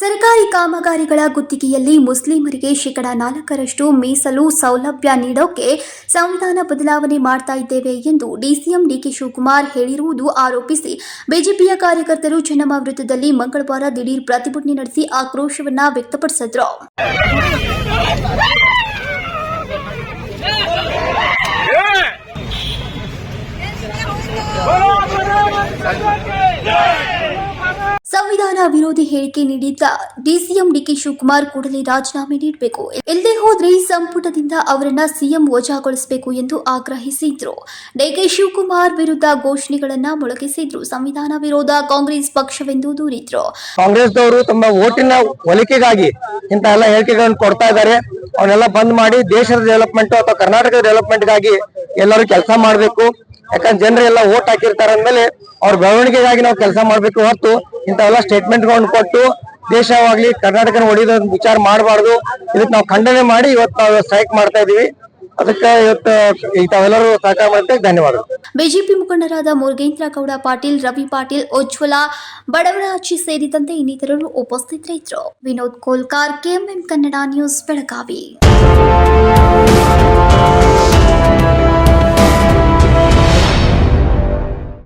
ಕಾಮಗಾರಿಗಳ ಗುತ್ತಿಗೆಯಲ್ಲಿ ಮುಸ್ಲಿಮರಿಗೆ ಶೇಕಡ ನಾಲ್ಕರಷ್ಟು ಮೀಸಲು ಸೌಲಭ್ಯ ನೀಡೋಕೆ ಸಂವಿಧಾನ ಬದಲಾವಣೆ ಮಾಡ್ತಾ ಇದ್ದೇವೆ ಎಂದು ಡಿಸಿಎಂ ಡಿಕೆ ಶಿವಕುಮಾರ್ ಹೇಳಿರುವುದು ಆರೋಪಿಸಿ ಬಿಜೆಪಿಯ ಕಾರ್ಯಕರ್ತರು ಚೆನ್ನಮ್ಮ ವೃತ್ತದಲ್ಲಿ ಮಂಗಳವಾರ ದಿಢೀರ್ ಪ್ರತಿಭಟನೆ ನಡೆಸಿ ಆಕ್ರೋಶವನ್ನ ವ್ಯಕ್ತಪಡಿಸಿದ್ರು. ಸಂವಿಧಾನ ವಿರೋಧಿ ಹೇಳಿಕೆ ನೀಡಿದ್ದ ಡಿಸಿಎಂ ಡಿಕೆ ಶಿವಕುಮಾರ್ ಕೂಡಲೇ ರಾಜೀನಾಮೆ ನೀಡಬೇಕು. ಎಲ್ಲೇ ಹೋದ್ರೆ ಸಂಪುಟದಿಂದ ಅವರನ್ನ ಸಿಎಂ ವಜಾಗೊಳಿಸಬೇಕು ಎಂದು ಆಗ್ರಹಿಸಿದ್ರು. ಡಿಕೆ ಶಿವಕುಮಾರ್ ವಿರುದ್ಧ ಘೋಷಣೆಗಳನ್ನ ಮೊಳಗಿಸಿದ್ರು. ಸಂವಿಧಾನ ವಿರೋಧ ಕಾಂಗ್ರೆಸ್ ಪಕ್ಷವೆಂದು ದೂರಿದ್ರು. ಕಾಂಗ್ರೆಸ್ದವರು ತಮ್ಮ ಓಟಿನ ಒಲಿಕೆಗಾಗಿ ಇಂತ ಎಲ್ಲ ಹೇಳಿಕೆಗಳನ್ನು ಕೊಡ್ತಾ ಇದ್ದಾರೆ. ಅವನ್ನೆಲ್ಲ ಬಂದ್ ಮಾಡಿ ದೇಶದ ಡೆವಲಪ್ಮೆಂಟ್ ಅಥವಾ ಕರ್ನಾಟಕದ ಡೆವಲಪ್ಮೆಂಟ್ಗಾಗಿ ಎಲ್ಲರೂ ಕೆಲಸ ಮಾಡಬೇಕು. ಯಾಕಂದ್ರೆ ಜನರೆಲ್ಲ ಓಟ್ ಹಾಕಿರ್ತಾರೆ ಅಂದ್ಮೇಲೆ ಅವ್ರ ಬೆಳವಣಿಗೆಗಾಗಿ ನಾವು ಕೆಲಸ ಮಾಡ್ಬೇಕು ಹೊರತು ಇಂಥವೆಲ್ಲ ಸ್ಟೇಟ್ಮೆಂಟ್ಗಳನ್ನು ಕೊಟ್ಟು ದೇಶವಾಗ್ಲಿ ಕರ್ನಾಟಕನ ಹೊಡಿದ ವಿಚಾರ ಮಾಡಬಾರ್ದು. ಇದಕ್ಕೆ ನಾವು ಖಂಡನೆ ಮಾಡಿ ಇವತ್ತು ನಾವು ಸ್ಟ್ರೈಕ್ ಮಾಡ್ತಾ ಇದೀವಿ. ಅದಕ್ಕೆ ಇವತ್ತು ಸಹಕಾರ ಮಾಡಿದ್ದಕ್ಕೆ ಧನ್ಯವಾದಗಳು. ಬಿಜೆಪಿ ಮುಖಂಡರಾದ ಮುರುಗೇಂದ್ರ ಗೌಡ ಪಾಟೀಲ್, ರವಿ ಪಾಟೀಲ್, ಉಜ್ವಲ ಬಡವರಾಜಿ ಸೇರಿದಂತೆ ಇನ್ನಿತರರು ಉಪಸ್ಥಿತರಿದ್ದರು. Vinod Kolkar, KMM Kannada news Belagavi.